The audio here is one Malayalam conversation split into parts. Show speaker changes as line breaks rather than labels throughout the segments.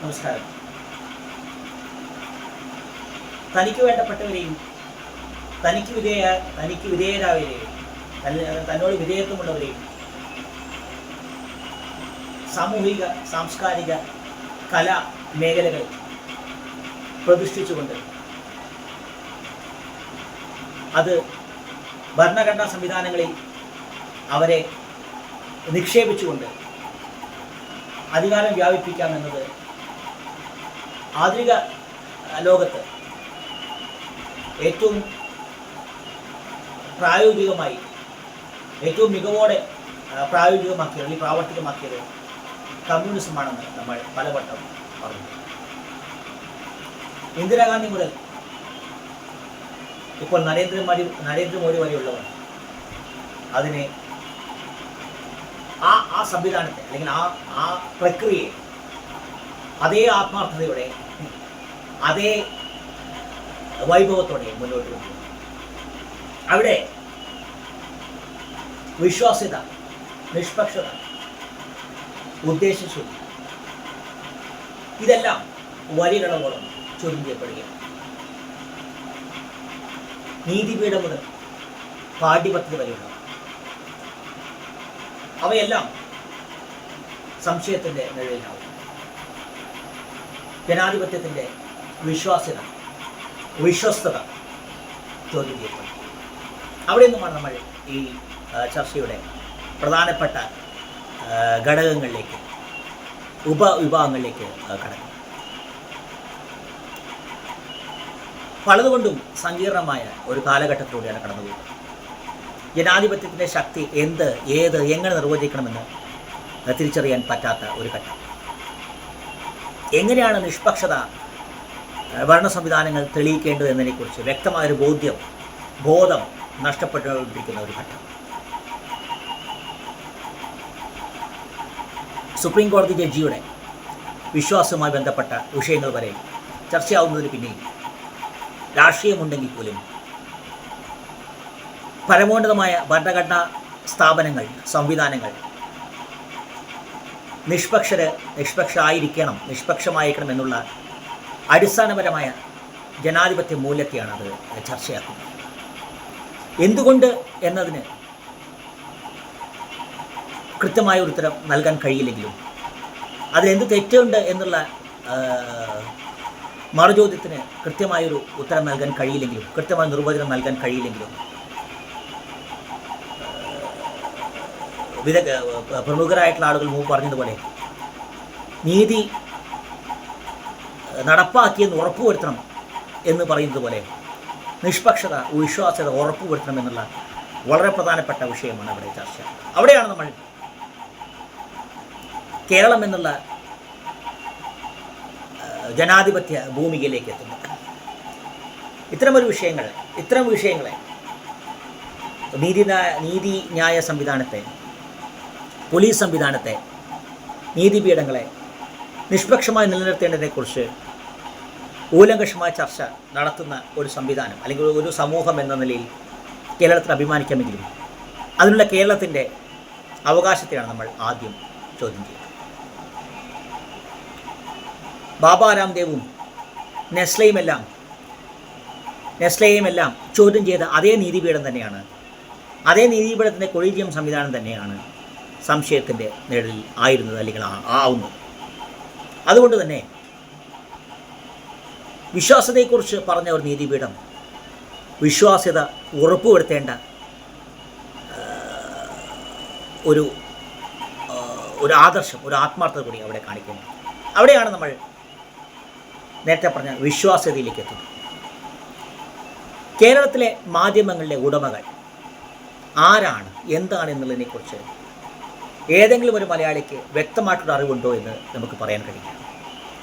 നമസ്കാരം. തനിക്ക് വേണ്ടപ്പെട്ടവരെയും തനിക്ക് വിധേയ തനിക്ക് വിധേയരായവരെയും തന്നോട് വിധേയത്വമുള്ളവരെയും സാമൂഹിക സാംസ്കാരിക കലാ മേഖലകൾ പ്രതിഷ്ഠിച്ചുകൊണ്ട് അത് ഭരണഘടനാ സംവിധാനങ്ങളിൽ അവരെ നിക്ഷേപിച്ചുകൊണ്ട് അധികാരം വ്യാപിപ്പിക്കാമെന്നത് ആധുനിക ലോകത്ത് ഏറ്റവും പ്രായോഗികമായി ഏറ്റവും മികവോടെ പ്രായോഗികമാക്കിയത് അല്ലെങ്കിൽ പ്രാവർത്തികമാക്കിയത് കമ്മ്യൂണിസമാണെന്ന് നമ്മൾ പലവട്ടം പറഞ്ഞു. ഇന്ദിരാഗാന്ധി മുതൽ ഇപ്പോൾ നരേന്ദ്രമോദി നരേന്ദ്രമോദി വരെയുള്ളവർ അതിനെ ആ ആ സംവിധാനത്തെ അല്ലെങ്കിൽ ആ ആ പ്രക്രിയയെ അതേ ആത്മാർത്ഥതയോടെ അതേ വൈഭവത്തോടെ മുന്നോട്ട് കൊണ്ടുപോകും. അവിടെ വിശ്വാസ്യത നിഷ്പക്ഷത ഉദ്ദേശശുദ്ധി ഇതെല്ലാം വരികളോളം ചോദ്യം ചെയ്യപ്പെടുകയാണ് നീതിപീഠം മുതൽ പാഠ്യപദ്ധതി വരെയുള്ള അവയെല്ലാം സംശയത്തിന്റെ നിഴലിലാവും. ജനാധിപത്യത്തിന്റെ വിശ്വാസ്യത വിശ്വസ്തത ചോദ്യം ചെയ്യപ്പെടും അവിടെ നിന്നുമാണ് നമ്മൾ ഈ ചർച്ചയുടെ പ്രധാനപ്പെട്ട ഘടകങ്ങളിലേക്ക് ഉപവിഭാഗങ്ങളിലേക്ക് കടക്കുന്നത്. കടക്കും പലതുകൊണ്ടും സങ്കീർണമായ ഒരു കാലഘട്ടത്തിലൂടെയാണ് കടന്നുപോകുന്നത് ജനാധിപത്യത്തിന്റെ ശക്തി എന്ത് ഏത് എങ്ങനെ നിർവചിക്കണമെന്ന് തിരിച്ചറിയാൻ പറ്റാത്ത ഒരു ഘട്ടം. എങ്ങനെയാണ് നിഷ്പക്ഷത ഭരണ സംവിധാനങ്ങൾ തെളിയിക്കേണ്ടത് എന്നതിനെക്കുറിച്ച് വ്യക്തമായൊരു ബോധ്യം ബോധം നഷ്ടപ്പെട്ടുകൊണ്ടിരിക്കുന്ന ഒരു ഘട്ടം. സുപ്രീം കോടതി ജഡ്ജിയുടെ വിശ്വാസവുമായി ബന്ധപ്പെട്ട വിഷയങ്ങൾ വരെ ചർച്ചയാവുന്നതിന് പിന്നിൽ രാഷ്ട്രീയമുണ്ടെങ്കിൽ പോലും പരമോന്നതമായ ഭരണഘടനാ സ്ഥാപനങ്ങൾ സംവിധാനങ്ങൾ നിഷ്പക്ഷര് നിഷ്പക്ഷരായിരിക്കണം നിഷ്പക്ഷമായിരിക്കണം എന്നുള്ള അടിസ്ഥാനപരമായ ജനാധിപത്യ മൂല്യത്തെയാണ് അത് ചർച്ചയാക്കുന്നത്. എന്തുകൊണ്ട് എന്നതിന് കൃത്യമായ ഉത്തരം നൽകാൻ കഴിയില്ലെങ്കിലും അതിലെന്ത് തെറ്റുണ്ട് എന്നുള്ള മറുചോദ്യത്തിന് കൃത്യമായൊരു ഉത്തരം നൽകാൻ കഴിയില്ലെങ്കിലും കൃത്യമായ നിർവചനം നൽകാൻ കഴിയില്ലെങ്കിലും വിദഗ്ധ പ്രമുഖരായിട്ടുള്ള ആളുകൾ മുമ്പ് പറഞ്ഞതുപോലെ നീതി നടപ്പാക്കിയെന്ന് ഉറപ്പുവരുത്തണം എന്ന് പറയുന്നത് പോലെ നിഷ്പക്ഷത വിശ്വാസ്യത ഉറപ്പുവരുത്തണം എന്നുള്ള വളരെ പ്രധാനപ്പെട്ട വിഷയമാണ് അവിടെ ചർച്ച. അവിടെയാണ് നമ്മൾ കേരളം എന്നുള്ള ജനാധിപത്യ ഭൂമികയിലേക്ക് എത്തുന്നത്. ഇത്തരമൊരു വിഷയങ്ങൾ ഇത്തരം വിഷയങ്ങളെ നീതി നീതി ന്യായ സംവിധാനത്തെ പോലീസ് സംവിധാനത്തെ നീതിപീഠങ്ങളെ നിഷ്പക്ഷമായി നിലനിർത്തേണ്ടതിനെക്കുറിച്ച് ഊലങ്കഷമായ ചർച്ച നടത്തുന്ന ഒരു സംവിധാനം അല്ലെങ്കിൽ ഒരു സമൂഹം എന്ന നിലയിൽ കേരളത്തിന് അഭിമാനിക്കാമെങ്കിലും അതിനുള്ള കേരളത്തിന്റെ അവകാശത്തെയാണ് നമ്മൾ ആദ്യം ചോദ്യം ചെയ്യുന്നത്. ബാബ രാംദേവും നെസ്ലയുമെല്ലാം നെസ്ലയുമെല്ലാം ചോദ്യം ചെയ്ത അതേ നീതിപീഠം തന്നെയാണ്. അതേ നീതിപീഠത്തിന്റെ കൊളീജിയം സംവിധാനം തന്നെയാണ് സംശയത്തിന്റെ നിഴലിൽ ആയിരുന്നത് അല്ലെങ്കിൽ ആവുന്നത് അതുകൊണ്ട് തന്നെ വിശ്വാസ്യതയെക്കുറിച്ച് പറഞ്ഞ ഒരു നീതിപീഠം വിശ്വാസ്യത ഉറപ്പുവരുത്തേണ്ട ഒരു ഒരു ആദർശം ഒരു ആത്മാർത്ഥത കൂടി അവിടെ കാണിക്കുന്നു. അവിടെയാണ് നമ്മൾ നേരത്തെ പറഞ്ഞ വിശ്വാസ്യതയിലേക്ക് എത്തുന്നത്. കേരളത്തിലെ മാധ്യമങ്ങളിലെ ഉടമകൾ ആരാണ് എന്താണ് എന്നുള്ളതിനെക്കുറിച്ച് ഏതെങ്കിലും ഒരു മലയാളിക്ക് വ്യക്തമായിട്ടുള്ള അറിവുണ്ടോ എന്ന് നമുക്ക് പറയാൻ കഴിയില്ല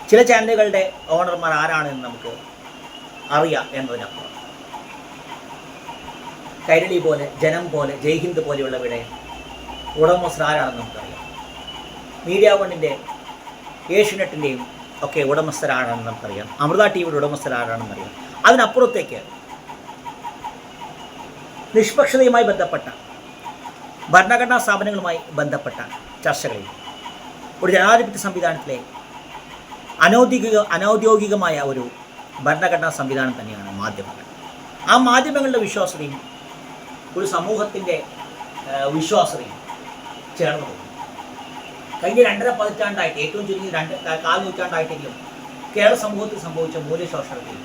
ചില ചാനലുകളുടെ ഓണർമാർ ആരാണ് എന്ന് നമുക്ക് അറിയാം എന്നതിനപ്പുറം. കൈരളി പോലെ ജനം പോലെ ജയ്ഹിന്ദ് പോലെയുള്ളവയുടെ ഉടമസ്ഥർ ആരാണെന്ന് നമുക്കറിയാം. മീഡിയ വണ്ണിന്റെ ഏഷ്യനെറ്റിന്റെയും ഒക്കെ ഉടമസ്ഥരാണെന്ന് നമുക്കറിയാം. അമൃത ടി വിയുടെ ഉടമസ്ഥരാണെന്ന് അറിയാം. അതിനപ്പുറത്തേക്ക് നിഷ്പക്ഷതയുമായി ബന്ധപ്പെട്ട ഭരണഘടനാ സ്ഥാപനങ്ങളുമായി ബന്ധപ്പെട്ട ചർച്ചകളിൽ ഒരു ജനാധിപത്യ സംവിധാനത്തിലെ അനൗദ്യോഗിക അനൗദ്യോഗികമായ ഒരു ഭരണഘടനാ സംവിധാനം തന്നെയാണ് മാധ്യമങ്ങൾ. ആ മാധ്യമങ്ങളുടെ വിശ്വാസതയും ഒരു സമൂഹത്തിന്റെ വിശ്വാസതയും ചേർന്ന് പോകുന്നു. കഴിഞ്ഞ രണ്ടര പതിറ്റാണ്ടായിട്ട് ഏറ്റവും ചുരുങ്ങി രണ്ട് കാൽ നൂറ്റാണ്ടായിട്ടെങ്കിലും കേരള സമൂഹത്തിൽ സംഭവിച്ച മൂല്യശോഷണത്തിൽ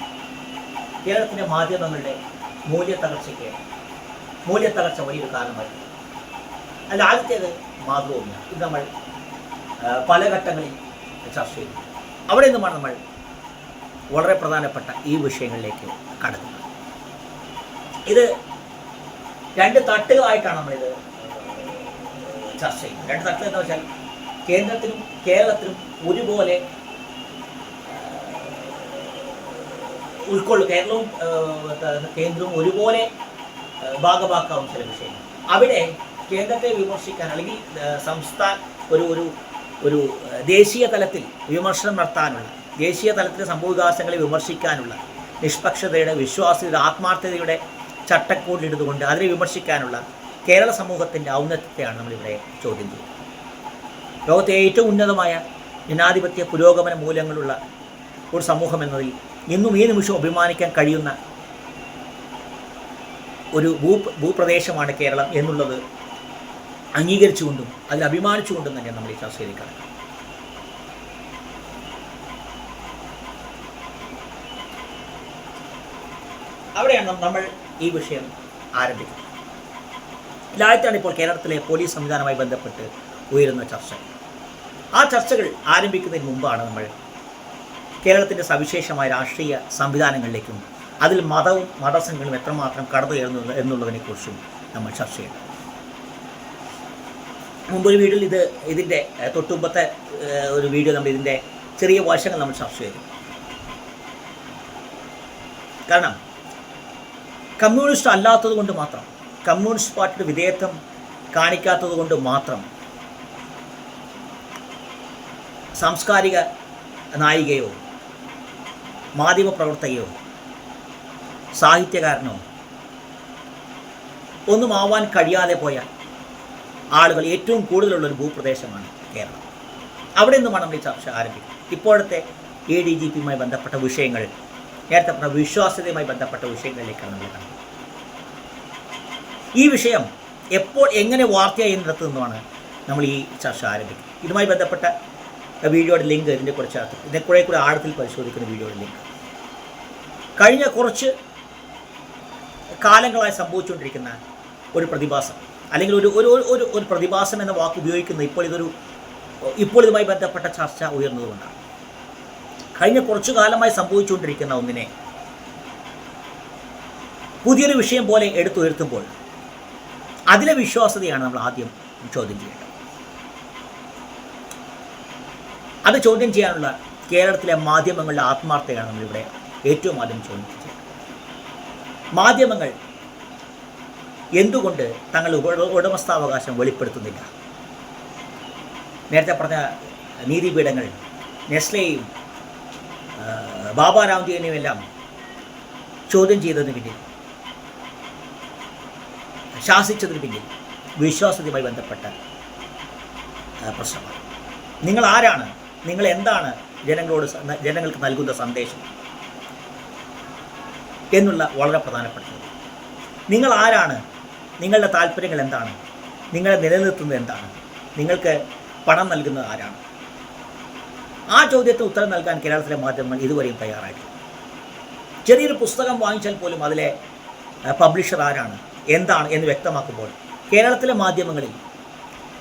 കേരളത്തിന്റെ മാധ്യമങ്ങളുടെ മൂല്യത്തകർച്ചയ്ക്ക് മൂല്യത്തകർച്ച വലിയൊരു കാരണമായിരുന്നു അതിൽ ആദ്യത്തേത് മാതൃഭൂമിയാണ്. ഇത് നമ്മൾ പല ഘട്ടങ്ങളിൽ ചർച്ച ചെയ്തു. അവിടെ നിന്നുമാണ് നമ്മൾ വളരെ പ്രധാനപ്പെട്ട ഈ വിഷയങ്ങളിലേക്ക് കടക്കുന്നത്. ഇത് രണ്ട് തട്ടുകളായിട്ടാണ് നമ്മളിത് ചർച്ച ചെയ്യുന്നത്. രണ്ട് തട്ടുകൾ എന്ന് വെച്ചാൽ കേന്ദ്രത്തിനും കേരളത്തിനും ഒരുപോലെ ഉൾക്കൊള്ളും. കേരളവും കേന്ദ്രവും ഒരുപോലെ ഭാഗമാക്കാവുന്ന ഭാഗമാക്കാവും ചില വിഷയങ്ങൾ. അവിടെ കേന്ദ്രത്തെ വിമർശിക്കാൻ അല്ലെങ്കിൽ സംസ്ഥാന ഒരു ഒരു ഒരു ദേശീയ തലത്തിൽ വിമർശനം നടത്താനുള്ള ദേശീയ തലത്തിലെ സംഭവവികാസങ്ങളെ വിമർശിക്കാനുള്ള നിഷ്പക്ഷതയുടെ വിശ്വാസ്യതയുടെ ആത്മാർത്ഥതയുടെ ചട്ടക്കൂടിലിടുന്നുകൊണ്ട് അതിനെ വിമർശിക്കാനുള്ള കേരള സമൂഹത്തിന്റെ ഔന്നത്യത്തെയാണ് നമ്മളിവിടെ ചോദ്യം ചെയ്യുന്നത്. ലോകത്തെ ഏറ്റവും ഉന്നതമായ ജനാധിപത്യ പുരോഗമന മൂല്യങ്ങളുള്ള ഒരു സമൂഹം എന്നതിൽ ഇന്നും ഈ നിമിഷം അഭിമാനിക്കാൻ കഴിയുന്ന ഒരു ഭൂ ഭൂപ്രദേശമാണ് കേരളം എന്നുള്ളത് അംഗീകരിച്ചുകൊണ്ടും അതിൽ അഭിമാനിച്ചുകൊണ്ടും തന്നെ നമ്മൾ ഈ ചർച്ചയിലേക്ക് കടക്കാം അവിടെയാണ് നമ്മൾ ഈ വിഷയം ആരംഭിക്കുന്നത്. ഇതായിട്ടാണ് ഇപ്പോൾ കേരളത്തിലെ പോലീസ് സംവിധാനവുമായി ബന്ധപ്പെട്ട് ഉയരുന്ന ചർച്ച ആ ചർച്ചകൾ ആരംഭിക്കുന്നതിന് മുമ്പാണ് നമ്മൾ കേരളത്തിന്റെ സവിശേഷമായ രാഷ്ട്രീയ സംവിധാനങ്ങളിലേക്കും അതിൽ മതവും മതസംഘങ്ങളും എത്രമാത്രം കടന്നു കയറുന്നു എന്നുള്ളതിനെക്കുറിച്ചും നമ്മൾ ചർച്ച ചെയ്യണം മുമ്പൊരു വീഡിയോയിൽ ഇത് ഇതിന്റെ ഏഹ്, തൊട്ടുമുമ്പത്തെ ഒരു വീഡിയോ നമ്മൾ ഇതിന്റെ ചെറിയ വശങ്ങൾ നമ്മൾ ചർച്ച ചെയ്യും കാരണം കമ്മ്യൂണിസ്റ്റ് അല്ലാത്തത് കൊണ്ട് മാത്രം കമ്മ്യൂണിസ്റ്റ് പാർട്ടിയുടെ വിധേയത്വം കാണിക്കാത്തത് കൊണ്ട് മാത്രം സാംസ്കാരിക നായികയോ മാധ്യമപ്രവർത്തകയോ സാഹിത്യകാരനോ ഒന്നും ആവാൻ കഴിയാതെ പോയ ആളുകൾ ഏറ്റവും കൂടുതലുള്ള ഒരു ഭൂപ്രദേശമാണ് കേരളം. അവിടെ നിന്നുമാണ് നമ്മൾ ഈ ചർച്ച ആരംഭിക്കുന്നത് ഇപ്പോഴത്തെ എ ഡി ജി പിയുമായി ബന്ധപ്പെട്ട വിഷയങ്ങൾ നേരത്തെ പറഞ്ഞ വിശ്വാസ്യതയുമായി ബന്ധപ്പെട്ട വിഷയങ്ങളിലേക്കാണ് നമ്മൾ കാണുന്നത് ഈ വിഷയം എപ്പോൾ എങ്ങനെ വാർത്തയായി എന്നിടത്തു നിന്നുമാണ് നമ്മൾ ഈ ചർച്ച ആരംഭിക്കുന്നത്. ഇതുമായി ബന്ധപ്പെട്ട വീഡിയോയുടെ ലിങ്ക് ഇതിന്റെ കുറച്ച് ഇതിനെ കുറെ കൂടെ ആഴത്തിൽ പരിശോധിക്കുന്ന വീഡിയോയുടെ ലിങ്ക്. കഴിഞ്ഞ കുറച്ച് കാലങ്ങളായി സംഭവിച്ചുകൊണ്ടിരിക്കുന്ന ഒരു പ്രതിഭാസം അല്ലെങ്കിൽ ഒരു ഒരു ഒരു- ഒരു പ്രതിഭാസം എന്ന വാക്ക് ഉപയോഗിക്കുന്നത് ഇപ്പോൾ ഇതൊരു ഇപ്പോൾ ഇതുമായി ബന്ധപ്പെട്ട ചർച്ച ഉയർന്നതുകൊണ്ടാണ്. കഴിഞ്ഞ കുറച്ചു കാലമായി സംഭവിച്ചുകൊണ്ടിരിക്കുന്ന ഒന്നിനെ പുതിയൊരു വിഷയം പോലെ എടുത്തുയർത്തുമ്പോൾ അതിലെ വിശ്വാസ്യതയാണ് നമ്മൾ ആദ്യം ചോദ്യം ചെയ്യേണ്ടത്. അത് ചോദ്യം ചെയ്യാനുള്ള കേരളത്തിലെ മാധ്യമങ്ങളുടെ ആത്മാർത്ഥതയാണ് നമ്മളിവിടെ ഏറ്റവും ആദ്യം ചോദ്യം ചെയ്യുന്നത് മാധ്യമങ്ങൾ എന്തുകൊണ്ട് തങ്ങൾ ഉടമസ്ഥാവകാശം വെളിപ്പെടുത്തുന്നില്ല? നേരത്തെ പറഞ്ഞ നീതിപീഠങ്ങൾ നെസ്ലെയും ബാബ രാംദേവിനെയും എല്ലാം ചോദ്യം ചെയ്തതിന് പിന്നിൽ ശാസിച്ചതിന് പിന്നിൽ വിശ്വാസ്യതയുമായി ബന്ധപ്പെട്ട പ്രശ്നമാണ്. നിങ്ങൾ ആരാണ്? നിങ്ങൾ എന്താണ് ജനങ്ങളോട് ജനങ്ങൾക്ക് നൽകുന്ന സന്ദേശം? എന്നുള്ള വളരെ പ്രധാനപ്പെട്ടത് നിങ്ങൾ ആരാണ്? നിങ്ങളുടെ താല്പര്യങ്ങൾ എന്താണ്? നിങ്ങളെ നിലനിർത്തുന്നത് എന്താണ്? നിങ്ങൾക്ക് പണം നൽകുന്നത് ആരാണ്? ആ ചോദ്യത്തിന് ഉത്തരം നൽകാൻ കേരളത്തിലെ മാധ്യമങ്ങൾ ഇതുവരെയും തയ്യാറായിട്ടില്ല. ചെറിയൊരു പുസ്തകം വാങ്ങിച്ചാൽ പോലും അതിലെ പബ്ലിഷർ ആരാണ്? എന്താണ്? എന്ന് വ്യക്തമാക്കുമ്പോൾ കേരളത്തിലെ മാധ്യമങ്ങളിൽ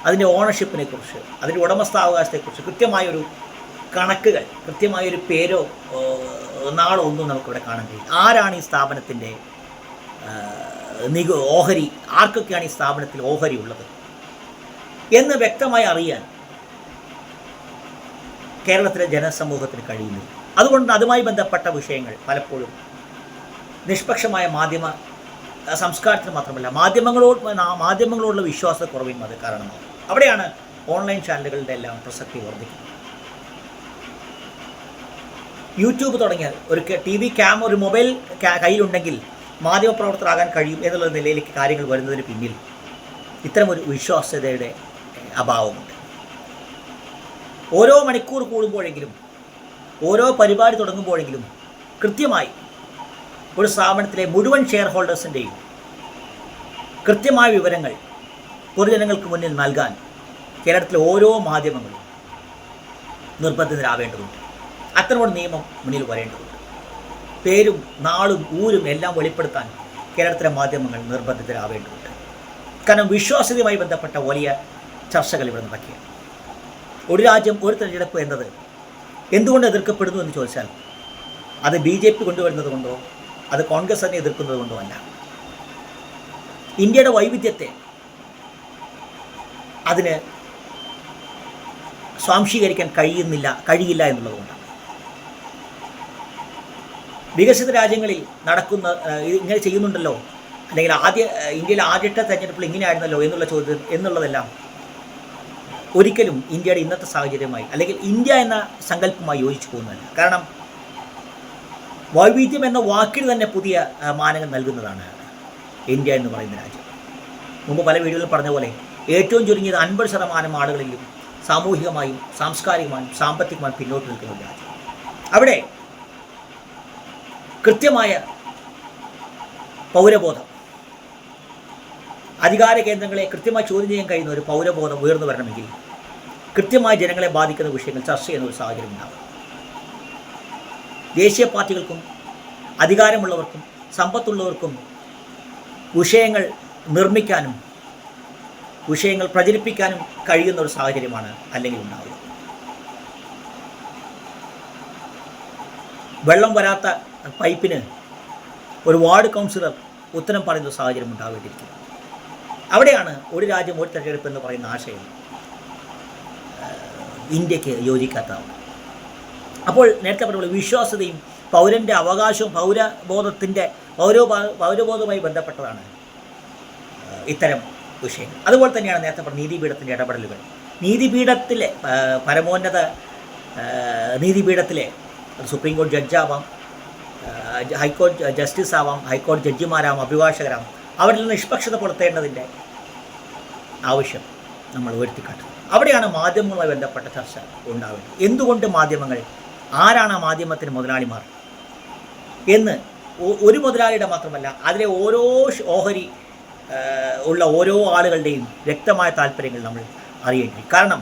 അതിന്റെ ഓണർഷിപ്പിനെ കുറിച്ച് അതിന്റെ ഉടമസ്ഥാവകാശത്തെക്കുറിച്ച് കൃത്യമായൊരു കണക്കുകൾ കൃത്യമായൊരു പേരോ നാളോ ഒന്നും നമുക്കിവിടെ കാണാൻ കഴിയും ആരാണ് ഈ സ്ഥാപനത്തിന്റെ നികു ഓഹരി ആർക്കൊക്കെയാണ് ഈ സ്ഥാപനത്തിൽ ഓഹരി ഉള്ളത്? എന്ന് വ്യക്തമായി അറിയാൻ കേരളത്തിലെ ജനസമൂഹത്തിന് കഴിയുന്നില്ല അതുകൊണ്ട് അതുമായി ബന്ധപ്പെട്ട വിഷയങ്ങൾ പലപ്പോഴും നിഷ്പക്ഷമായ മാധ്യമ സംസ്കാരത്തിന് മാത്രമല്ല മാധ്യമങ്ങളോട് മാധ്യമങ്ങളോടുള്ള വിശ്വാസ കുറവിനും അത് കാരണമാകും. അവിടെയാണ് ഓൺലൈൻ ചാനലുകളുടെ എല്ലാം പ്രസക്തി വർദ്ധിക്കുന്നത്. യൂട്യൂബ് തുടങ്ങിയ ഒരു ടി വി ക്യാമ ഒരു മൊബൈൽ ക്യാ- കയ്യിലുണ്ടെങ്കിൽ മാധ്യമപ്രവർത്തകരാകാൻ കഴിയും എന്നുള്ള നിലയിലേക്ക് കാര്യങ്ങൾ വരുന്നതിന് പിന്നിൽ ഇത്തരമൊരു വിശ്വാസ്യതയുടെ അഭാവമുണ്ട്. ഓരോ മണിക്കൂർ കൂടുമ്പോഴെങ്കിലും ഓരോ പരിപാടി തുടങ്ങുമ്പോഴെങ്കിലും കൃത്യമായി ഒരു സ്ഥാപനത്തിലെ മുഴുവൻ ഷെയർ ഹോൾഡേഴ്സിന്റെയും കൃത്യമായ വിവരങ്ങൾ പൊതുജനങ്ങൾക്ക് മുന്നിൽ നൽകാൻ കേരളത്തിലെ ഓരോ മാധ്യമങ്ങളും നിർബന്ധിതരാവേണ്ടതുണ്ട്. അത്തരമൊരു നിയമം മുന്നിൽ വരേണ്ടതുണ്ട്. പേരും നാളും ഊരും എല്ലാം വെളിപ്പെടുത്താൻ കേരളത്തിലെ മാധ്യമങ്ങൾ നിർബന്ധിതരാവേണ്ടതുണ്ട്. കാരണം വിശ്വാസ്യതയുമായി ബന്ധപ്പെട്ട വലിയ ചർച്ചകൾ ഇവിടെ നടക്കുകയാണ്. ഒരു രാജ്യം ഒരു തിരഞ്ഞെടുപ്പ് എന്നത് എന്തുകൊണ്ട് എതിർക്കപ്പെടുന്നു എന്ന് ചോദിച്ചാൽ അത് ബി ജെ പി കൊണ്ടുവരുന്നത് കൊണ്ടോ അത് കോൺഗ്രസ് തന്നെ എതിർക്കുന്നത് കൊണ്ടോ അല്ല. ഇന്ത്യയുടെ വൈവിധ്യത്തെ അതിന് സ്വാംശീകരിക്കാൻ കഴിയുന്നില്ല കഴിയില്ല എന്നുള്ളതുകൊണ്ടാണ്. വികസിത രാജ്യങ്ങളിൽ നടക്കുന്ന ഇങ്ങനെ ചെയ്യുന്നുണ്ടല്ലോ. അല്ലെങ്കിൽ ആദ്യ ഇന്ത്യയിലെ ആദ്യത്തെ തെരഞ്ഞെടുപ്പിൽ ഇങ്ങനെയായിരുന്നല്ലോ എന്നുള്ള ചോദ്യം എന്നുള്ളതെല്ലാം ഒരിക്കലും ഇന്ത്യയുടെ ഇന്നത്തെ സാഹചര്യമായി അല്ലെങ്കിൽ ഇന്ത്യ എന്ന സങ്കല്പമായി യോജിച്ചു പോകുന്നതല്ല. കാരണം വൈവിധ്യം എന്ന വാക്കിന് തന്നെ പുതിയ മാനങ്ങൾ നൽകുന്നതാണ് ഇന്ത്യ എന്ന് പറയുന്ന രാജ്യം. മുമ്പ് പല വീഡിയോയിലും പറഞ്ഞ പോലെ ഏറ്റവും ചുരുങ്ങിയത് അൻപത് ശതമാനം ആളുകളിലും സാമൂഹികമായും സാംസ്കാരികമായും സാമ്പത്തികമായും പിന്നോട്ട് നിൽക്കുന്ന രാജ്യം. അവിടെ കൃത്യമായ പൗരബോധം. അധികാര കേന്ദ്രങ്ങളെ കൃത്യമായി ചോദ്യം ചെയ്യാൻ കഴിയുന്ന ഒരു പൗരബോധം ഉയർന്നു വരണമെങ്കിൽ കൃത്യമായി ജനങ്ങളെ ബാധിക്കുന്ന വിഷയങ്ങൾ ചർച്ച ചെയ്യുന്ന ഒരു സാഹചര്യം ഉണ്ടാകും. ദേശീയ പാർട്ടികൾക്കും അധികാരമുള്ളവർക്കും സമ്പത്തുള്ളവർക്കും വിഷയങ്ങൾ നിർമ്മിക്കാനും വിഷയങ്ങൾ പ്രചരിപ്പിക്കാനും കഴിയുന്ന ഒരു സാഹചര്യമാണ് അല്ലെങ്കിൽ ഉണ്ടാവുക. വെള്ളം വരാത്ത പൈപ്പിന് ഒരു വാർഡ് കൗൺസിലർ ഉത്തരം പറയുന്ന സാഹചര്യം ഉണ്ടാവേണ്ടിയിരിക്കുന്നു. അവിടെയാണ് ഒരു രാജ്യം ഒരു തെരഞ്ഞെടുപ്പ് എന്ന് പറയുന്ന ആശയം ഇന്ത്യയ്ക്ക് യോജിക്കാത്തതാണ് അപ്പോൾ നേരത്തെ പറഞ്ഞ പോലെ വിശ്വാസ്യതയും പൗരന്റെ അവകാശവും പൗരബോധത്തിന്റെ പൗരോ പൗരബോധവുമായി ബന്ധപ്പെട്ടതാണ് ഇത്തരം വിഷയങ്ങൾ. അതുപോലെ തന്നെയാണ് നേരത്തെ പറഞ്ഞ നീതിപീഠത്തിന്റെ ഇടപെടലുകൾ. നീതിപീഠത്തിലെ പരമോന്നത നീതിപീഠത്തിലെ സുപ്രീം കോടതി ജഡ്ജാവാം ഹൈക്കോടതി ജസ്റ്റിസ് ആവാം ഹൈക്കോടതി ജഡ്ജിമാരാവാം അഭിഭാഷകരാവാം. അവരിൽ നിഷ്പക്ഷത പുലർത്തേണ്ടതിന്റെ ആവശ്യം നമ്മൾ ഉയർത്തിക്കാട്ടുന്നത് അവിടെയാണ് മാധ്യമങ്ങളുമായി ബന്ധപ്പെട്ട ചർച്ച ഉണ്ടാവേണ്ടത് എന്തുകൊണ്ട് മാധ്യമങ്ങൾ ആരാണ് ആ മാധ്യമത്തിന് മുതലാളിമാർ എന്ന് ഒരു മുതലാളിയുടെ മാത്രമല്ല അതിലെ ഓരോ ഓഹരി ഉള്ള ഓരോ ആളുകളുടെയും വ്യക്തമായ താല്പര്യങ്ങൾ നമ്മൾ അറിയേണ്ടി കാരണം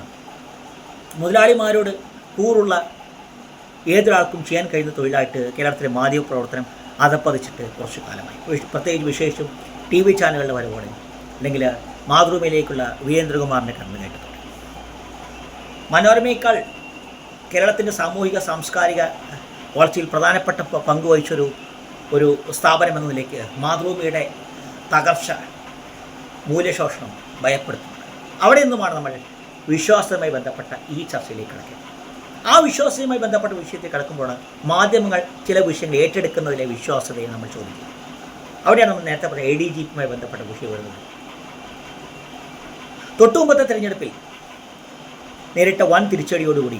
മുതലാളിമാരോട് കൂറുള്ള ഏതൊരാൾക്കും ചെയ്യാൻ കഴിയുന്ന തൊഴിലായിട്ട് കേരളത്തിലെ മാധ്യമ പ്രവർത്തനം അതപ്പതിച്ചിട്ട് കുറച്ച് കാലമായി. പ്രത്യേകിച്ച് വിശേഷിച്ചും ടി വി ചാനലുകളുടെ വരവോടെ അല്ലെങ്കിൽ മാതൃഭൂമിയിലേക്കുള്ള വീരേന്ദ്രകുമാറിന്റെ കടന്നു കേട്ടത് മനോരമയേക്കാൾ കേരളത്തിന്റെ സാമൂഹിക സാംസ്കാരിക വളർച്ചയിൽ പ്രധാനപ്പെട്ട പങ്കുവഹിച്ചൊരു പങ്ക് വഹിച്ചൊരു ഒരു സ്ഥാപനം എന്ന നിലയ്ക്ക് മാതൃഭൂമിയുടെ തകർച്ച മൂല്യശോഷണം ഭയപ്പെടുത്തുന്നുണ്ട്. അവിടെ നിന്നുമാണ് നമ്മൾ വിശ്വാസവുമായി ബന്ധപ്പെട്ട ഈ ചർച്ചയിലേക്ക് കിടക്കുന്നത് ആ വിശ്വാസവുമായി ബന്ധപ്പെട്ട വിഷയത്തിൽ കിടക്കുമ്പോൾ മാധ്യമങ്ങൾ ചില വിഷയങ്ങൾ ഏറ്റെടുക്കുന്നതിലെ വിശ്വാസതയെ നമ്മൾ ചോദിക്കുന്നത്. അവിടെയാണ് നമ്മൾ നേരത്തെ പറഞ്ഞ എ ഡി ജി പിയുമായി ബന്ധപ്പെട്ട വിഷയം വരുന്നത്. തൊട്ടുമുമ്പത്തെ തിരഞ്ഞെടുപ്പിൽ നേരിട്ട വൻ തിരിച്ചടിയോടുകൂടി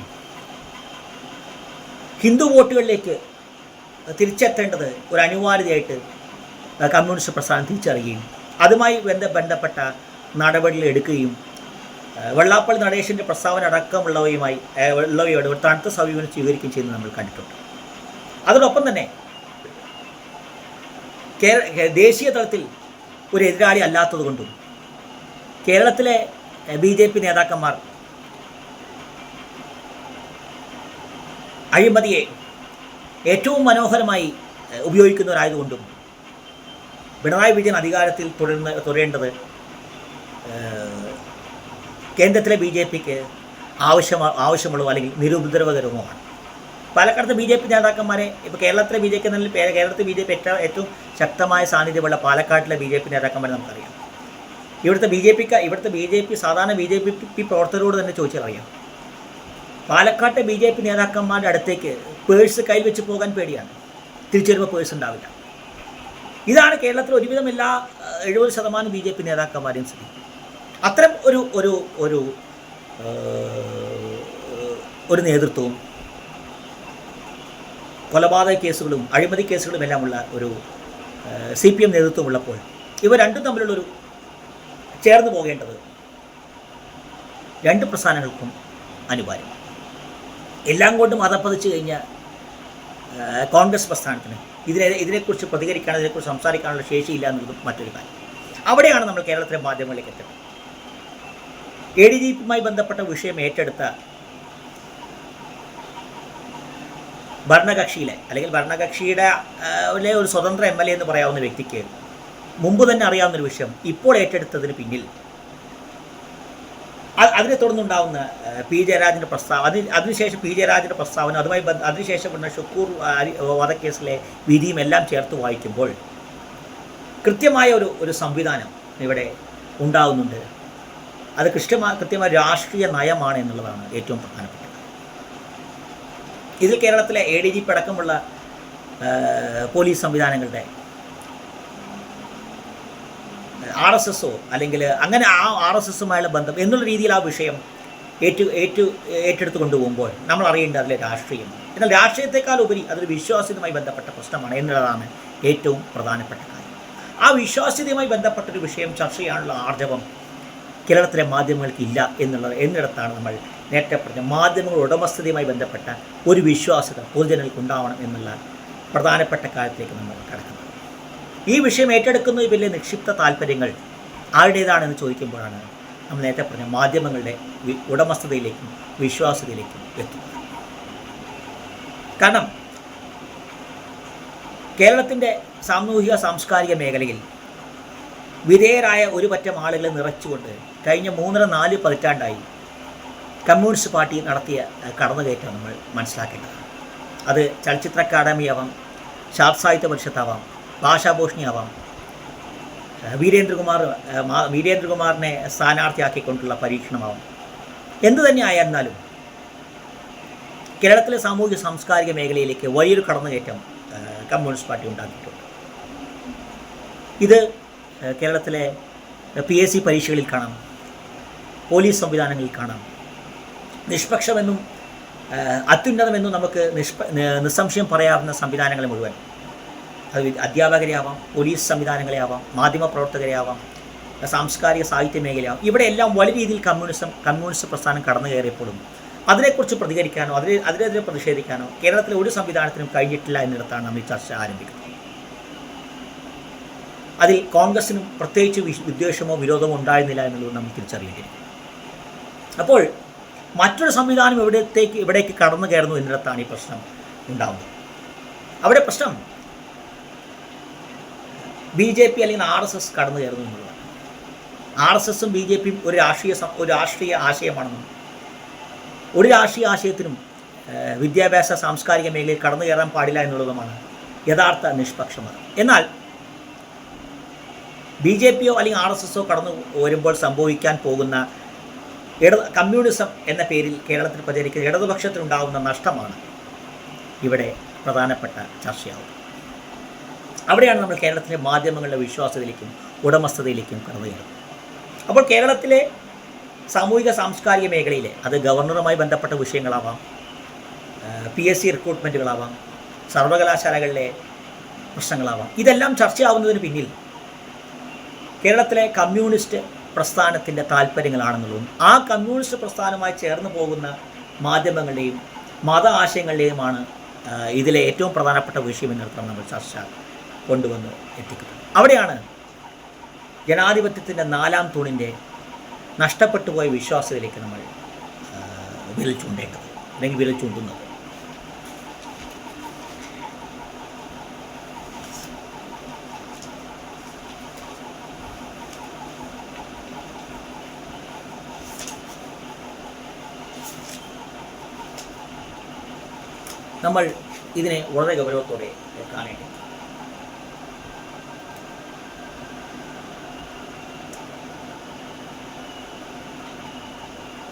ഹിന്ദു വോട്ടുകളിലേക്ക് തിരിച്ചെത്തേണ്ടത് ഒരു അനിവാര്യതയായിട്ട് കമ്മ്യൂണിസ്റ്റ് പ്രസ്ഥാനം തിരിച്ചറിയുകയും അതുമായി ബന്ധ ബന്ധപ്പെട്ട നടപടികൾ എടുക്കുകയും വെള്ളാപ്പള്ളി നടേശന്റെ പ്രസ്താവന അടക്കമുള്ളവയുമായി ഉള്ളവയോട് ഒരു തണുത്ത സമീപനം സ്വീകരിക്കുകയും ചെയ്യുന്നത് നമ്മൾ കണ്ടിട്ടുണ്ട്. അതോടൊപ്പം തന്നെ കേര ദേശീയ തലത്തിൽ ഒരു എതിരാളി അല്ലാത്തതുകൊണ്ടും കേരളത്തിലെ ബി ജെ പി നേതാക്കന്മാർ അഴിമതിയെ ഏറ്റവും മനോഹരമായി ഉപയോഗിക്കുന്നവരായതുകൊണ്ടും പിണറായി വിജയൻ അധികാരത്തിൽ തുടരുന്ന തുടരേണ്ടത് കേന്ദ്രത്തിലെ ബി ജെ പിക്ക് ആവശ്യം ആവശ്യമുള്ളതോ അല്ലെങ്കിൽ നിരുപദ്രവകരവുമാണ് പാലക്കാടത്തെ ബി ജെ പി നേതാക്കന്മാരെ ഇപ്പോൾ കേരളത്തിലെ ബി ജെ പി നല്ല കേരളത്തിലെ ബി ജെ പി ഏറ്റവും ഏറ്റവും ശക്തമായ സാന്നിധ്യമുള്ള പാലക്കാട്ടിലെ ബി ജെ പി നേതാക്കന്മാരെ നമുക്കറിയാം ഇവിടുത്തെ ബി ജെ പിക്ക് ഇവിടുത്തെ ബി ജെ പി സാധാരണ ബി ജെ പി പ്രവർത്തകരോട് തന്നെ ചോദിച്ചാൽ അറിയാം പാലക്കാട്ടെ ബി ജെ പി നേതാക്കന്മാരുടെ അടുത്തേക്ക് പേഴ്സ് കയ്യിൽ വെച്ച് പോകാൻ പേടിയാണ് തിരിച്ചു പേഴ്സ് ഉണ്ടാവില്ല ഇതാണ് കേരളത്തിൽ ഒരുവിധം എല്ലാ എഴുപത് ശതമാനം ബി ജെ പി നേതാക്കന്മാരെയും സ്ഥിതി അത്തരം ഒരു ഒരു ഒരു ഒരു നേതൃത്വവും കൊലപാതക കേസുകളും അഴിമതി കേസുകളും എല്ലാം ഉള്ള ഒരു സി പി എം നേതൃത്വം ഉള്ളപ്പോൾ ഇവ രണ്ടും തമ്മിലുള്ളൊരു ചേർന്ന് പോകേണ്ടത് രണ്ട് പ്രസ്ഥാനങ്ങൾക്കും അനിവാര്യം എല്ലാം കൊണ്ടും അതപ്പതിച്ച് കഴിഞ്ഞ കോൺഗ്രസ് പ്രസ്ഥാനത്തിന് ഇതിനെ ഇതിനെക്കുറിച്ച് പ്രതികരിക്കാൻ ഇതിനെക്കുറിച്ച് സംസാരിക്കാനുള്ള ശേഷിയില്ല എന്നുള്ളതും മറ്റൊരു കാര്യം. അവിടെയാണ് നമ്മൾ കേരളത്തിലെ മാധ്യമങ്ങളിലേക്ക് എത്തുന്നത് എ ഡി ജി പിയുമായി ബന്ധപ്പെട്ട വിഷയം ഏറ്റെടുത്ത ഭരണകക്ഷിയിലെ അല്ലെങ്കിൽ ഭരണകക്ഷിയുടെ ഒരു സ്വതന്ത്ര എം എൽ എ എന്ന് പറയാവുന്ന വ്യക്തിക്ക് മുമ്പ് തന്നെ അറിയാവുന്നൊരു വിഷയം ഇപ്പോൾ ഏറ്റെടുത്തതിന് പിന്നിൽ അതിനെ തുടർന്നുണ്ടാവുന്ന പി ജയരാജന്റെ പ്രസ്താവന അതിന് അതിനുശേഷം പി ജയരാജന്റെ പ്രസ്താവന അതുമായി ബന്ധ അതിനുശേഷം വന്ന ഷുക്കൂർ വധക്കേസിലെ വിധിയും എല്ലാം ചേർത്ത് വായിക്കുമ്പോൾ കൃത്യമായ ഒരു ഒരു സംവിധാനം ഇവിടെ ഉണ്ടാവുന്നുണ്ട്. അത് കൃത്യമായ കൃത്യമായ രാഷ്ട്രീയ നയമാണ് എന്നുള്ളതാണ് ഏറ്റവും പ്രധാനപ്പെട്ടത്. ഇതിൽ കേരളത്തിലെ എ ഡി ജി പി അടക്കമുള്ള പോലീസ് സംവിധാനങ്ങളുടെ ആർ എസ് എസോ അല്ലെങ്കിൽ അങ്ങനെ ആ ആർ എസ് എസുമായുള്ള ബന്ധം എന്നുള്ള രീതിയിൽ ആ വിഷയം ഏറ്റു ഏറ്റു ഏറ്റെടുത്ത് കൊണ്ടുപോകുമ്പോൾ നമ്മൾ അറിയേണ്ടത് അതിലെ രാഷ്ട്രീയം. എന്നാൽ രാഷ്ട്രീയത്തെക്കാൾ ഉപരി അതൊരു വിശ്വാസ്യതയുമായി ബന്ധപ്പെട്ട പ്രശ്നമാണ് എന്നുള്ളതാണ് ഏറ്റവും പ്രധാനപ്പെട്ട കാര്യം. ആ വിശ്വാസ്യതയുമായി ബന്ധപ്പെട്ടൊരു വിഷയം ചർച്ച ചെയ്യാനുള്ള ആർജവം കേരളത്തിലെ മാധ്യമങ്ങൾക്ക് ഇല്ല എന്നുള്ളത് എന്നിടത്താണ് നമ്മൾ നേരത്തെ പറഞ്ഞ മാധ്യമങ്ങളുടെ ഉടമസ്ഥതയുമായി ബന്ധപ്പെട്ട ഒരു വിശ്വാസ്യത പൊതുജനങ്ങൾക്ക് ഉണ്ടാവണം എന്നുള്ള പ്രധാനപ്പെട്ട കാര്യത്തിലേക്ക് നമ്മൾ കടക്കുന്നത്. ഈ വിഷയം ഏറ്റെടുക്കുന്ന വലിയ നിക്ഷിപ്ത താല്പര്യങ്ങൾ ആരുടേതാണെന്ന് ചോദിക്കുമ്പോഴാണ് നമ്മൾ നേരത്തെ പറഞ്ഞ മാധ്യമങ്ങളുടെ ഉടമസ്ഥതയിലേക്കും വിശ്വാസ്യതയിലേക്കും എത്തുന്നത്. കാരണം കേരളത്തിന്റെ സാമൂഹിക സാംസ്കാരിക മേഖലയിൽ വിധേയരായ ഒരു പറ്റം ആളുകളെ നിറച്ചുകൊണ്ട് കഴിഞ്ഞ മൂന്നര നാല് പതിറ്റാണ്ടായി കമ്മ്യൂണിസ്റ്റ് പാർട്ടി നടത്തിയ കടന്നുകയറ്റം നമ്മൾ മനസ്സിലാക്കേണ്ടത് അത് ചലച്ചിത്ര അക്കാദമി ആവാം ശാസ്ത്ര സാഹിത്യ പരിഷത്താവാം ഭാഷാഭൂഷണി ആവാം. അഹ്, വീരേന്ദ്രകുമാർ വീരേന്ദ്രകുമാറിനെ സ്ഥാനാർത്ഥിയാക്കിക്കൊണ്ടുള്ള പരീക്ഷണമാവാം. എന്തു തന്നെ ആയിരുന്നാലും കേരളത്തിലെ സാമൂഹ്യ സാംസ്കാരിക മേഖലയിലേക്ക് വലിയൊരു കടന്നുകയറ്റം കമ്മ്യൂണിസ്റ്റ് പാർട്ടി ഉണ്ടാക്കിയിട്ടുണ്ട്. ഇത് കേരളത്തിലെ പി എസ് സി പരീക്ഷകളിൽ കാണാം. പോലീസ് സംവിധാനങ്ങളിൽ കാണാം. നിഷ്പക്ഷമെന്നും അത്യുന്നതമെന്നും നമുക്ക് നിഷ്പ നിസ്സംശയം പറയാവുന്ന സംവിധാനങ്ങൾ മുഴുവൻ. അത് അധ്യാപകരെ ആവാം പോലീസ് സംവിധാനങ്ങളെ ആവാം മാധ്യമപ്രവർത്തകരെ ആവാം സാംസ്കാരിക സാഹിത്യ മേഖലയാവാം. ഇവിടെയെല്ലാം വലിയ രീതിയിൽ കമ്മ്യൂണിസം കമ്മ്യൂണിസ്റ്റ് പ്രസ്ഥാനം കടന്നു കയറിയപ്പോഴും അതിനെക്കുറിച്ച് പ്രതികരിക്കാനോ അതിനെ അതിനെതിരെ പ്രതിഷേധിക്കാനോ കേരളത്തിലെ ഒരു സംവിധാനത്തിനും കഴിഞ്ഞിട്ടില്ല എന്നിടത്താണ് നമ്മൾ ഈ ചർച്ച ആരംഭിക്കുന്നത്. അതിൽ കോൺഗ്രസിനും പ്രത്യേകിച്ച് വിദ്വേഷമോ വിരോധമോ ഉണ്ടായിരുന്നില്ല എന്നുള്ളത് നമ്മൾ തിരിച്ചറിയേണ്ടിയിരിക്കും അപ്പോൾ മറ്റൊരു സംവിധാനം എവിടത്തേക്ക് ഇവിടേക്ക് കടന്നു കയറുന്നു എന്നിടത്താണ് ഈ പ്രശ്നം ഉണ്ടാകുന്നത് അവിടെ പ്രശ്നം ബി ജെ പി അല്ലെങ്കിൽ ആർ എസ് എസ് കടന്നു കയറുന്നു എന്നുള്ളതാണ്. ആർ എസ് എസും ബി ജെ പിയും ഒരു രാഷ്ട്രീയ ഒരു രാഷ്ട്രീയ ആശയമാണെന്നും ഒരു രാഷ്ട്രീയ ആശയത്തിനും വിദ്യാഭ്യാസ സാംസ്കാരിക മേഖലയിൽ കടന്നു കയറാൻ പാടില്ല എന്നുള്ളതുമാണ് യഥാർത്ഥ നിഷ്പക്ഷമത. എന്നാൽ ബി ജെ പിയോ അല്ലെങ്കിൽ ആർ എസ് എസോ കടന്നു വരുമ്പോൾ സംഭവിക്കാൻ പോകുന്ന ഇട കമ്മ്യൂണിസം എന്ന പേരിൽ കേരളത്തിൽ പ്രചരിക്കുന്ന ഇടതുപക്ഷത്തിനുണ്ടാകുന്ന നഷ്ടമാണ് ഇവിടെ പ്രധാനപ്പെട്ട ചർച്ചയാവുന്നത് അവിടെയാണ് നമ്മൾ കേരളത്തിലെ മാധ്യമങ്ങളുടെ വിശ്വാസത്തിലേക്കും ഉടമസ്ഥതയിലേക്കും കടന്നു കയറുന്നത്. അപ്പോൾ കേരളത്തിലെ സാമൂഹിക സാംസ്കാരിക മേഖലയിലെ അത് ഗവർണറുമായി ബന്ധപ്പെട്ട വിഷയങ്ങളാവാം പി എസ് സി റിക്രൂട്ട്മെന്റുകളാവാം സർവകലാശാലകളിലെ പ്രശ്നങ്ങളാവാം ഇതെല്ലാം ചർച്ചയാവുന്നതിന് പിന്നിൽ കേരളത്തിലെ കമ്മ്യൂണിസ്റ്റ് പ്രസ്ഥാനത്തിന്റെ താല്പര്യങ്ങളാണെന്നുള്ളതും ആ കമ്മ്യൂണിസ്റ്റ് പ്രസ്ഥാനമായി ചേർന്ന് പോകുന്ന മാധ്യമങ്ങളുടെയും മത ആശയങ്ങളുടെയുമാണ് ഇതിലെ ഏറ്റവും പ്രധാനപ്പെട്ട വിഷയം എന്നർത്ഥം നമ്മൾ ചർച്ച കൊണ്ടുവന്ന് എത്തിക്കുന്നത്. അവിടെയാണ് ജനാധിപത്യത്തിന്റെ നാലാം തൂണിന്റെ നഷ്ടപ്പെട്ടു പോയ വിശ്വാസത്തിലേക്ക് നമ്മൾ വിരൽ ചൂണ്ടേണ്ടത് അല്ലെങ്കിൽ വിരൽ ചൂണ്ടുന്നത്. നമ്മൾ ഇതിനെ വളരെ ഗൗരവത്തോടെ കാണേണ്ടി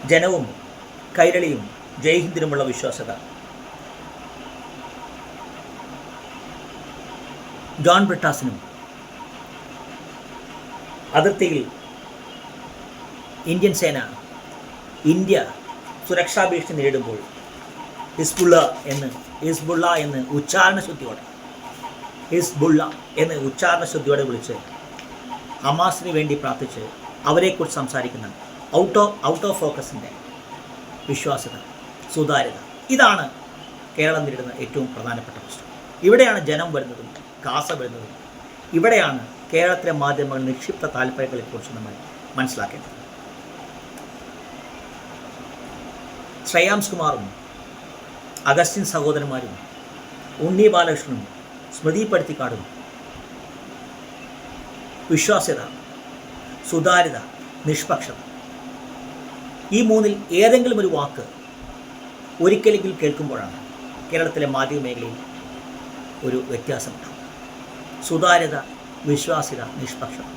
ജനവും കൈരളിയും ജയ്ഹിന്ദിനുമുള്ള വിശ്വാസത ജോൺ ബ്രിട്ടാസിനും അതിർത്തിയിൽ ഇന്ത്യൻ സേന ഇന്ത്യ സുരക്ഷാ ഭീഷണി നേരിടുമ്പോൾ ഹിസ്ബുള്ള എന്ന് ഹിസ്ബുള്ള എന്ന് ഉച്ചാരണ ശുദ്ധിയോടെ. ഹിസ്ബുള്ള എന്ന് ഉച്ചാരണ ശുദ്ധിയോടെ വിളിച്ച് ഹമാസിന് വേണ്ടി പ്രാർത്ഥിച്ച് അവരെക്കുറിച്ച് സംസാരിക്കുന്ന ഔട്ട് ഓഫ് ഔട്ട് ഓഫ് ഫോക്കസിന്റെ വിശ്വാസ്യത സുതാര്യത. ഇതാണ് കേരളം നേരിടുന്ന ഏറ്റവും പ്രധാനപ്പെട്ട പ്രശ്നം. ഇവിടെയാണ് ജനം വരുന്നതും കാസ വരുന്നതും. ഇവിടെയാണ് കേരളത്തിലെ മാധ്യമങ്ങൾ നിക്ഷിപ്ത താല്പര്യങ്ങളെക്കുറിച്ച് നമ്മൾ മനസ്സിലാക്കേണ്ടത്. ശ്രേയാംസ് കുമാറും അഗസ്റ്റിൻ സഹോദരന്മാരും ഉണ്ണി ബാലകൃഷ്ണനും സ്മൃതി പടുത്തിക്കാടും വിശ്വാസ്യത സുതാര്യത നിഷ്പക്ഷത. ഈ മൂന്നിൽ ഏതെങ്കിലും ഒരു വാക്ക് ഒരിക്കലെങ്കിൽ കേൾക്കുമ്പോഴാണ് കേരളത്തിലെ മാധ്യമ മേഖലയിൽ ഒരു വ്യത്യാസമുണ്ടാകും സുതാര്യത വിശ്വാസ്യത നിഷ്പക്ഷത.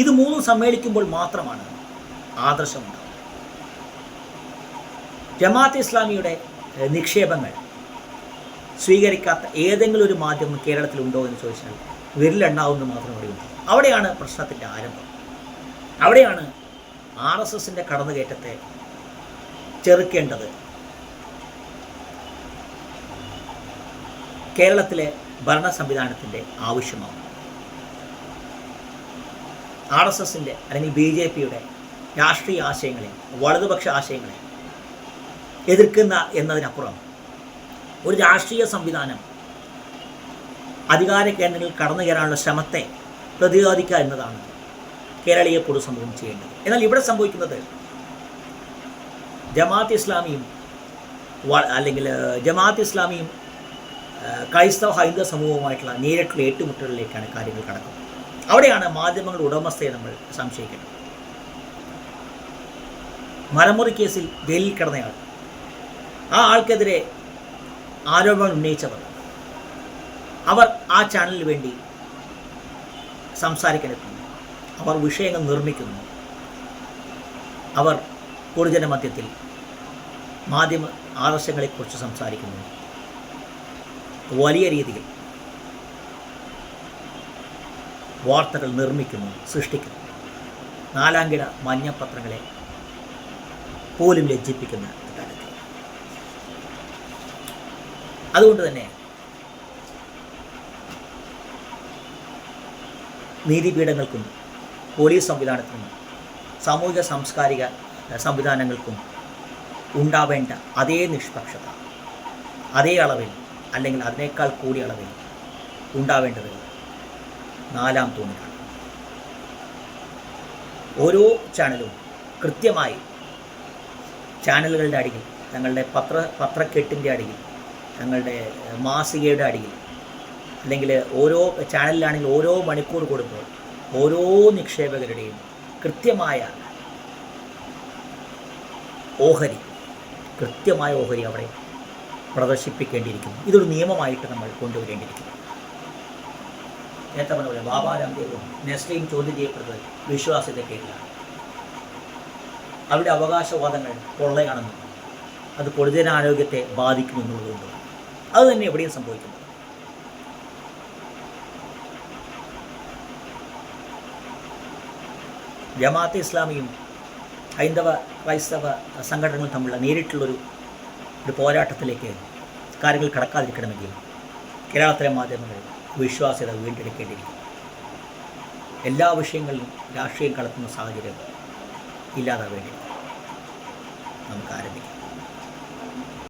ഇത് മൂന്നും സമ്മേളിക്കുമ്പോൾ മാത്രമാണ് ആദർശമുണ്ടാകുന്നത് ജമാഅത്ത് ഇസ്ലാമിയുടെ നിക്ഷേപങ്ങൾ. സ്വീകരിക്കാത്ത ഏതെങ്കിലും ഒരു മാധ്യമം കേരളത്തിലുണ്ടോ എന്ന് ചോദിച്ചാൽ വിരലെണ്ണാവുന്ന മാത്രം അറിയുന്നു. അവിടെയാണ് പ്രശ്നത്തിന്റെ ആരംഭം. അവിടെയാണ് ആർ എസ് എസിന്റെ കടന്നുകയറ്റത്തെ ചെറുക്കേണ്ടത്. കേരളത്തിലെ ഭരണ സംവിധാനത്തിന്റെ ആവശ്യമാണ്. ആർ എസ് എസിന്റെ അല്ലെങ്കിൽ ബി ജെ പിയുടെ രാഷ്ട്രീയ ആശയങ്ങളെ വലതുപക്ഷ ആശയങ്ങളെ എതിർക്കുന്ന എന്നതിനപ്പുറം ഒരു രാഷ്ട്രീയ സംവിധാനം അധികാര കേന്ദ്രങ്ങളിൽ കടന്നു കയറാനുള്ള ശ്രമത്തെ പ്രതിരോധിക്കുക എന്നതാണ് കേരളീയ പൊതുസമൂഹം ചെയ്യേണ്ടത്. എന്നാൽ ഇവിടെ സംഭവിക്കുന്നത് ജമാഅത്ത് ഇസ്ലാമിയും അല്ലെങ്കിൽ ജമാഅത്ത് ഇസ്ലാമിയും ക്രൈസ്തവ ഹൈന്ദവ സമൂഹവുമായിട്ടുള്ള നേരിട്ടുള്ള ഏറ്റുമുട്ടലിലേക്കാണ് കാര്യങ്ങൾ കടക്കുന്നത്. അവിടെയാണ് മാധ്യമങ്ങളുടെ ഉടമസ്ഥയെ നമ്മൾ സംശയിക്കേണ്ടത്. മലമുറി കേസിൽ ജയിലിൽ കിടന്നയാൾ ആ ആൾക്കെതിരെ ആരോപണം ഉന്നയിച്ചവർ. അവർ ആ ചാനലിന് വേണ്ടി സംസാരിക്കാനെത്തുന്നു അവർ വിഷയങ്ങൾ നിർമ്മിക്കുന്നു. അവർ പൊതുജന മധ്യത്തിൽ മാധ്യമ ആദർശങ്ങളെക്കുറിച്ച് സംസാരിക്കുന്നു. വലിയ രീതിയിൽ വാർത്തകൾ നിർമ്മിക്കുന്നു സൃഷ്ടിക്കുന്നു. നാലാംകിട മഞ്ഞപത്രങ്ങളെ പോലും ലജ്ജിപ്പിക്കുന്ന അതുകൊണ്ട് തന്നെ നീതിപീഠങ്ങൾക്കും പോലീസ് സംവിധാനത്തിനും സാമൂഹിക സാംസ്കാരിക സംവിധാനങ്ങൾക്കും ഉണ്ടാവേണ്ട അതേ നിഷ്പക്ഷത അതേ അളവിൽ അല്ലെങ്കിൽ അതിനേക്കാൾ കൂടിയ അളവിൽ ഉണ്ടാവേണ്ടത് നാലാം തൂണിലാണ്. ഓരോ ചാനലും കൃത്യമായി ചാനലുകളുടെ അടിയിൽ തങ്ങളുടെ പത്ര പത്രക്കെട്ടിന്റെ അടിയിൽ തങ്ങളുടെ എഹ്, മാസികയുടെ അടിയിൽ. അല്ലെങ്കിൽ ഓരോ ചാനലിലാണെങ്കിൽ ഓരോ മണിക്കൂർ കൂടുമ്പോൾ ഓരോ നിക്ഷേപകരുടെയും കൃത്യമായ ഓഹരി കൃത്യമായ ഓഹരി അവിടെ പ്രദർശിപ്പിക്കേണ്ടിയിരിക്കുന്നു. ഇതൊരു നിയമമായിട്ട് നമ്മൾ കൊണ്ടുവരേണ്ടിയിരിക്കുന്നു. നേരത്തെ പറഞ്ഞ പോലെ ബാബാ രാംദേവും നെസ്ലയും ചോദ്യം ചെയ്യപ്പെടുന്നത് വിശ്വാസ്യതക്കേടിലാണ് അവരുടെ അവകാശവാദങ്ങൾ പൊള്ളയാണെന്നും അത് പൊതുജനാരോഗ്യത്തെ ബാധിക്കുമെന്നുള്ളതുകൊണ്ടും അത് തന്നെ എവിടെയും സംഭവിക്കുന്നു. ജമാഅത്ത് ഇസ്ലാമിയും ഹൈന്ദവ ക്രൈസ്തവ സംഘടനകൾ തമ്മിലുള്ള നേരിട്ടുള്ളൊരു ഒരു പോരാട്ടത്തിലേക്ക് കാര്യങ്ങൾ കടക്കാതിരിക്കണമെങ്കിൽ കേരളത്തിലെ മാധ്യമങ്ങൾ വിശ്വാസ്യത വീണ്ടെടുക്കേണ്ടിയിരിക്കും എല്ലാ വിഷയങ്ങളിലും രാഷ്ട്രീയം കലർത്തുന്ന സാഹചര്യം ഇല്ലാതാവേണ്ടി നമുക്ക് ആരംഭിക്കാം.